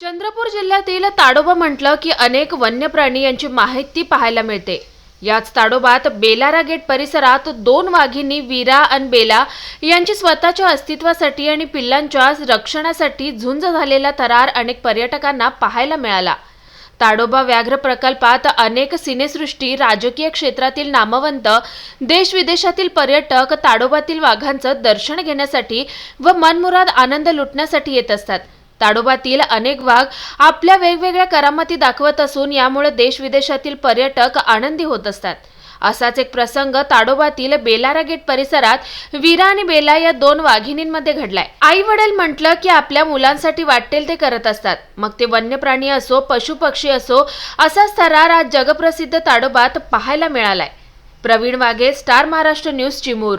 चंद्रपूर जिल्ह्यातील ताडोबा म्हटलं की अनेक वन्य प्राणी यांची माहिती पाहायला मिळते. याच ताडोबात बेलारा गेट परिसरात दोन वाघिणी वीरा आणि बेला यांची स्वतःच्या अस्तित्वासाठी आणि पिल्लांच्या रक्षणासाठी झुंज झालेला थरार अनेक पर्यटकांना पाहायला मिळाला. ताडोबा व्याघ्र प्रकल्पात अनेक सिनेसृष्टी राजकीय क्षेत्रातील नामवंत देश विदेशातील पर्यटक ताडोबातील वाघांचं दर्शन घेण्यासाठी व मनमुराद आनंद लुटण्यासाठी येत असतात. ताडोबातील अनेक वाघ आपल्या वेगवेगळ्या करामती दाखवत असून यामुळे देश विदेशातील पर्यटक आनंदी होत असतात. असाच एक प्रसंग ताडोबातील बेलारा गेट परिसरात वीरा आणि बेला या दोन वाघिणींमध्ये घडलाय. आई वडील म्हटलं की आपल्या मुलांसाठी वाटेल ते करत असतात. मग ते वन्य प्राणी असो पशु पक्षी असो असाच थरार आज जगप्रसिद्ध ताडोबात पाहायला मिळालाय. Praveen Waghe Star Maharashtra News Chimur.